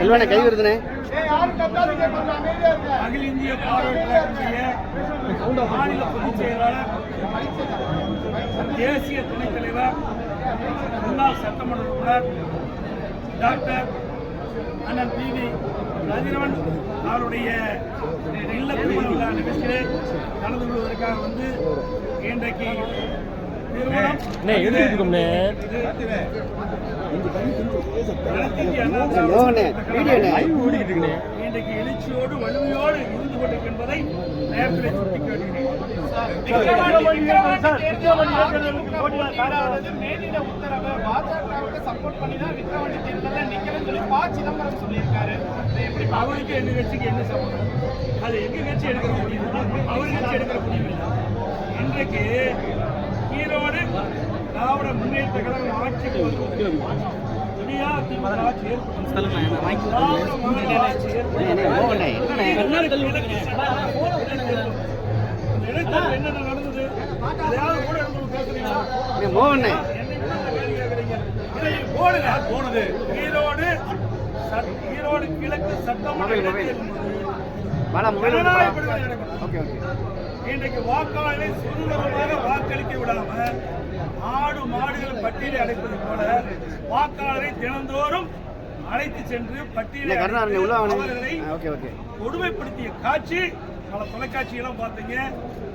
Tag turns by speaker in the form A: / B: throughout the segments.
A: செல்வனை கை வருதுனே.
B: அகில இந்திய பார்வையாளர்களுடைய மாநில பொதுச் செயலாளர் தேசிய துணைத் தலைவர் முன்னாள் சட்டமன்ற உறுப்பினர் டாக்டர் அண்ணன் பி வி ரஜினவன் அவருடைய இல்ல திருமண விழா நிகழ்ச்சியிலே கலந்து கொள்வதற்காக வந்து இன்றைக்கு அண்ணா கழகம்
A: வீடியோண்ணே
B: இன்றைக்கு எழுச்சியோடு வலிமையோடு இருந்து கொண்டிருக்கின்றதை நேரத்தில்
C: உத்தரவை. பாஜகவுக்கு சப்போர்ட் பண்ணி தான் விக்ரவாண்டி தேர்தலில் நிக்கிறேன்னு சொல்லி ப சிதம்பரம் சொல்லியிருக்காரு.
B: அவருக்கு எங்க கட்சிக்கு என்ன சம்பந்தம் அது எங்க கட்சி எடுக்கிற முடியும் அவர் கட்சி எடுக்கிற முடியும் இன்றைக்கு ஈரோடு திராவிட முன்னேற்ற கழகம் ஆட்சிக்கு வருவது இனியா திமுக ஆட்சி? இடைத்தேர்தல் என்னென்ன நடந்தது அதையாவது கூட பேசுறீங்களா போனது ஈரோடு ஈரோடு கிழக்கு சட்டமன்ற ஜனநாயக
A: வா.
B: படுகொலை நடக்கும். இன்றைக்கு வாக்காளரை சுதந்திரமாக வாக்களிக்க விடாம ஆடு மாடுகள் பட்டியலை அடைப்பது போல வாக்காளரை தினந்தோறும் அழைத்து சென்று பட்டியலை அவர்களை கொடுமைப்படுத்திய காட்சி பல தொலைக்காட்சியெல்லாம் பார்த்தீங்க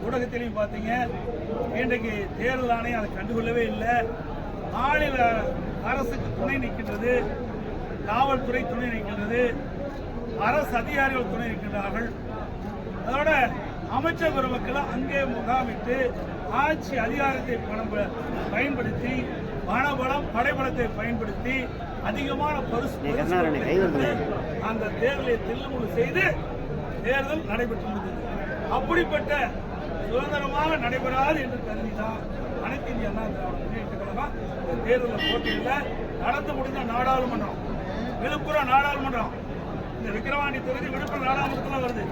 B: ஊடகத்திலையும் பார்த்தீங்க. இன்றைக்கு தேர்தல் ஆணையம் அதை கண்டுகொள்ளவே இல்லை. மாநில அரசுக்கு துணை நிற்கின்றது காவல்துறை துணை நிற்கின்றது அரசு அதிகாரிகள் துணை நிற்கின்றார்கள். அதோட அமைச்சர் பெருமக்கள் அங்கே முகாமிட்டு ஆட்சி அதிகாரத்தை பயன்படுத்தி பணபலம் படைபலத்தை பயன்படுத்தி அதிகமான பரிசு. அந்த தேர்தலை தில்லுமுழு செய்து தேர்தல் நடைபெற்று முடிந்தது அப்படிப்பட்ட சுதந்திரமாக நடைபெறாது என்று கருதிதான் அனைத்து இந்திய அண்ணா திராவிட கழகம் இந்த தேர்தலில் போட்டியில் நடந்து முடிந்த நாடாளுமன்றம் விழுப்புரம் நாடாளுமன்றம் இந்த விக்கிரவாண்டி தொகுதி விழுப்புரம் நாடாளுமன்றத்தில் வருது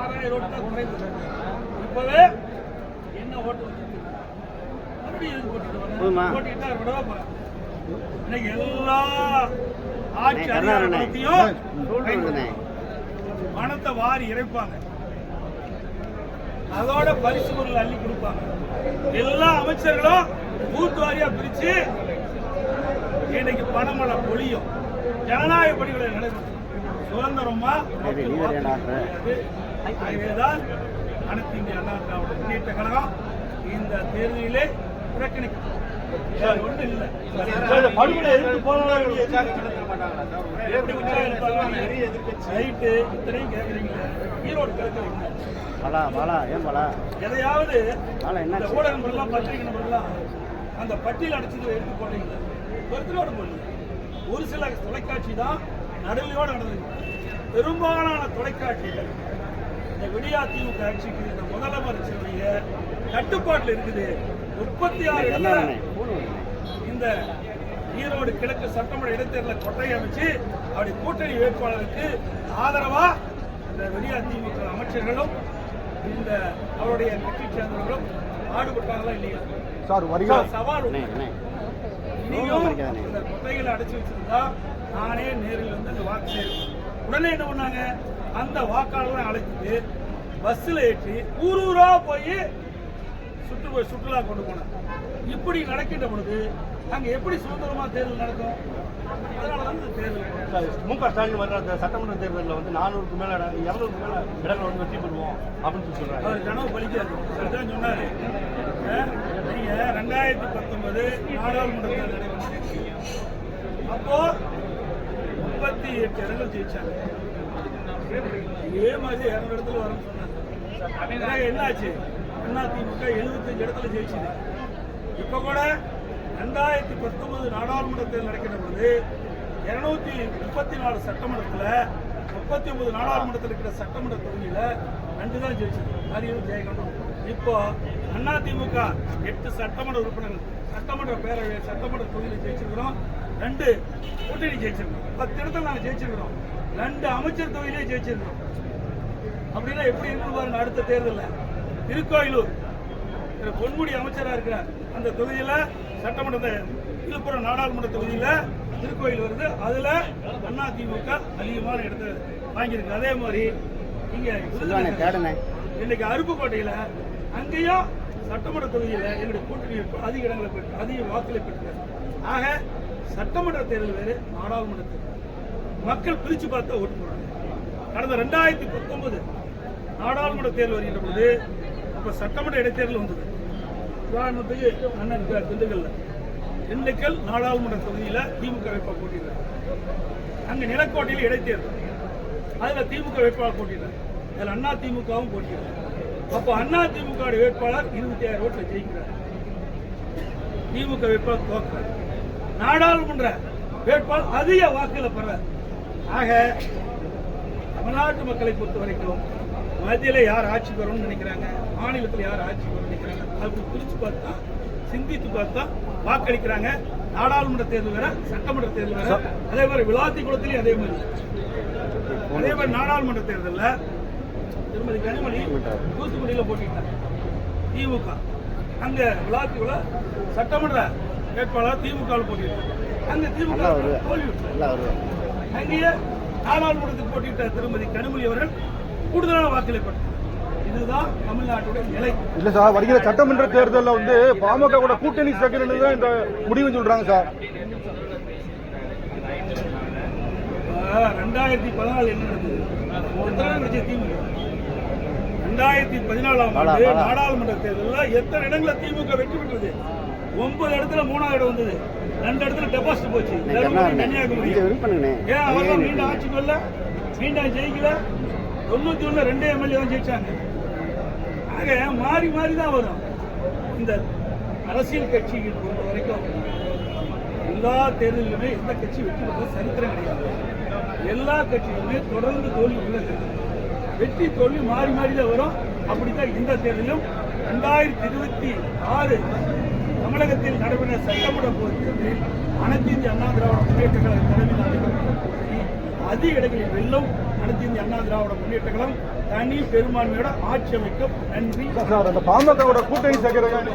B: ஆறாயிரம் ஓட்டு தான் குறைந்தது இப்பவே என்ன ஓட்டு வச்சிருக்கு மறுபடியும் போட்டிட்டு விடவா இன்னைக்கு எல்லா ஆட்சி. அதிகாரத்தையும். பணத்தை வாரி இறைப்பாங்க. அதோட பரிசு பொருள் அள்ளி கொடுப்பாங்க. எல்லா அமைச்சர்களும் பூத் வாரியா பிரிச்சு இன்னைக்கு பணமழை பொழியும். ஜனநாயக பணிகளை நடைபெறும். சுதந்திரமா ஆகவேதான் அனைத்து இந்திய அண்ணா திராவிட முன்னேற்ற கழகம் இந்த தேர்தலிலே புறக்கணிக்கும். வேற ஒண்ணும் இல்லை? ரைட்டு, இத்தனையும் கேக்குறீங்களே. ஈரோடு கிழக்குறீங்க.
A: பாலா பாலா ஏன் பாலா
B: எதையாவது இந்த
A: என்னாச்சு
B: ஊடக நண்பர்கள்லாம், பத்திரிகை நண்பர்கள்லாம் அந்த பட்டியல் அடிச்சது எடுத்து போட்டீங்க ஒருத்தரோட போடல ஒரு சில தொலைக்காட்சி தான் நடுநிலையோடு நடந்தது பெரும்பாலான தொலைக்காட்சிகள் இந்த விடியா திமுக ஆட்சிக்கு இந்த முதலமைச்சருடைய கட்டுப்பாட்டில் இருக்குது. முப்பத்தி ஆறு. இந்த ஈரோடு கிழக்கு சட்டமன்ற இடைத்தேர்தலை கொட்டை அமைச்சு அவருடைய கூட்டணி வேட்பாளருக்கு ஆதரவா இந்த விடியா திமுக அமைச்சர்களும் இந்த அவருடைய கட்சி சேர்ந்தவர்களும் பாடுபட்டாங்களா இல்லையா?
D: சார்
B: சார், சவால். இந்த கொட்டைகளை அடைச்சு வச்சிருந்தா நானே நேரில் வந்து அந்த வாக்கு உடனே என்ன பண்ணாங்க? அந்த வாக்காளர்களை அழைச்சிட்டு பஸ்ஸில் ஏற்றி ஊர் ஊரா போய் சுற்று சுற்றுலா கொண்டு போனாங்க இப்படி நடக்கின்ற பொழுது அங்க எப்படி சுதந்திரமா தேர்தல் நடக்கும்? அதனால தான் இந்த தேர்தல்
D: மு க ஸ்டாலின் வர்ற அந்த சட்டமன்ற தேர்தலில் வந்து நானூறுக்கு மேல இரநூறுக்கு மேல இடங்கள் வந்து வெற்றி பெறுவோம் அப்படின்னு சொல்லி சொல்றாங்க
B: அவர் கனவு பலிக்காது அதுதான் சொன்னாரு. அஹ், நீங்க ரெண்டாயிரத்தி பத்தொன்பது நாடாளுமன்ற தேர்தல். அப்போ முப்பத்தி எட்டு இடங்கள் ஜெயிச்சாங்க. இதே மாதிரி இரநூறு இடத்துல வரும்னு சொன்னாங்க பிறகு என்னாச்சு? அதிமுக எழுபத்தஞ்சு இடத்துல ஜெயிச்சுது. இப்ப கூட ரெண்டாயிரத்தி பத்தொன்பது நாடாளுமன்ற தேர்தல் நடக்கின்ற பொழுது இருநூத்தி முப்பத்தி நாலு சட்டமன்றத்தில் முப்பத்தி ஒன்பது நாடாளுமன்றத்தில் இருக்கிற சட்டமன்ற தொகுதியில் ரெண்டு தான் ஜெயிச்சது. அரியலூர் ஜெயகண்டம் இப்போ அதிமுக எட்டு சட்டமன்ற உறுப்பினர்கள் சட்டமன்ற பேரவை சட்டமன்ற தொகுதியில் ஜெயிச்சிருக்கிறோம். ரெண்டு கூட்டணி ஜெயிச்சிருக்கோம் பத்து இடத்துல நாங்கள் ஜெயிச்சிருக்கிறோம். ரெண்டு அமைச்சர் தொகுதியிலே ஜெயிச்சிருக்கிறோம் அப்படின்னா எப்படி இருக்கு பாருங்க அடுத்த தேர்தலில்? திருக்கோயிலூர். திரு பொன்முடி அமைச்சரா இருக்கிறார். அந்த தொகுதியில சட்டமன்ற விழுப்புரம் நாடாளுமன்ற தொகுதியில திருக்கோயில் வருது. அதுல அதிமுக அதிகமான இடத்தை வாங்கியிருக்கு. அதே மாதிரி இங்க இன்னைக்கு அருப்புக்கோட்டையில அங்கேயும் சட்டமன்ற தொகுதியில எங்களுடைய கூட்டணி அதிக இடங்களை பெற்று அதிக வாக்குகளை பெற்று ஆக சட்டமன்ற தேர்தல் வேறு நாடாளுமன்ற தேர்தல் மக்கள் பிரிச்சு பார்த்து ஓட்டு போடுறாங்க கடந்த ரெண்டாயிரத்தி பத்தொன்பது நாடாளுமன்ற தேர்தல் வருகின்ற பொழுது அப்ப சட்டமன்ற இடைத்தேர்தல் வந்தது. உதாரணத்துக்கு அண்ணன் திண்டுக்கல்ல. திண்டுக்கல் நாடாளுமன்ற தொகுதியில திமுக வேட்பாளர் போட்டியிடுறார். அங்க நிலக்கோட்டையில் இடைத்தேர்தல். அதுல திமுக வேட்பாளர் போட்டியிடுறார். அதுல அண்ணா திமுகவும் போட்டியிடுறார். அப்போ அண்ணா திமுக வேட்பாளர் இருபத்தி ஆயிரம் ஓட்டுல ஜெயிக்கிறார். திமுக வேட்பாளர் தோக்கிறார் நாடாளுமன்ற வேட்பாளர் அதிக வாக்குகளை பெறார். ஆக தமிழ்நாட்டு மக்களை பொறுத்த வரைக்கும் மத்தியில யார் ஆட்சி பெறணும்னு நினைக்கிறாங்க? மாநிலத்தில் யார் ஆட்சி பெறணும்னு நினைக்கிறாங்க? அப்படி பிரிச்சு பார்த்தா சிந்தித்து பார்த்தா வாக்களிக்கிறாங்க. நாடாளுமன்ற தேர்தல் வேற சட்டமன்ற தேர்தல் வேற அதே மாதிரி விளாத்தி குளத்திலையும் அதே மாதிரி. அதே மாதிரி நாடாளுமன்ற தேர்தல்ல திருமதி கனிமொழி தூத்துக்குடியில போட்டிட்டாங்க. திமுக. அங்க விளாத்திக்குள்ள சட்டமன்ற வேட்பாளர் திமுக போட்டிட்டாங்க அங்க திமுக தோல்வி அங்கேயே நாடாளுமன்றத்துக்கு போட்டியிட்ட திருமதி கனிமொழி அவர்கள் கூடுதலான வாக்குகளை பெற்றார். இதுதான் தமிழ்நாட்டுடைய நிலை.
E: இல்ல சார் வருகிற சட்டமன்ற தேர்தல்ல வந்து பாமக கூட கூட்டணி சேர்க்கணும்னு தான் இந்த முடிவு சொல்றாங்க சார்.
B: ரெண்டாயிரத்தி பதினாலு என்ன நடந்தது? ரெண்டாயிரத்தி பதினாலாம் ஆண்டு. நாடாளுமன்ற தேர்தலில் எத்தனை இடங்கள திமுக வெற்றி பெற்றது? ஒன்பது இடத்துல மூணாவது இடம் வந்தது. ரெண்டு இடத்துல டெபாசிட் போச்சு. கன்னியாகுமரி ஏன் அவர்தான் மீண்டும் ஆட்சிக்கு வரல மீண்டும் ஜெயிக்கல? தொண்ணூத்தி ஒண்ணு ரெண்டே எம்எல்ஏ ஜெயிச்சாங்க. ஆக மாறி மாறி தான் வரும். இந்த அரசியல் கட்சிகள் பொறுத்த வரைக்கும் எல்லா தேர்தலிலுமே எந்த கட்சி வெற்றி பெற்ற சரித்திரம் கிடையாது. எல்லா கட்சிகளுமே தொடர்ந்து தோல்வி உள்ளது. வெற்றி தோல்வி மாறி மாறி தான் வரும். அப்படித்தான் இந்த தேர்தலும் ரெண்டாயிரத்தி இருபத்தி ஆறு தமிழகத்தில் சட்டமன்ற பொதுத் தேர்தலில் அனைத்து இந்திய அண்ணா திராவிட முன்னேற்ற கழக தலைமையில் நடைபெற்ற அதிக இடங்களில் வெல்லும் அனைத்து இந்திய அண்ணா திராவிட முன்னேற்ற கழகம் தனி பெரும்பான்மையோட ஆட்சி அமைக்கும் நன்றி.
E: சார் பாமக கூட்டணி சேர்க்கறதுக்காக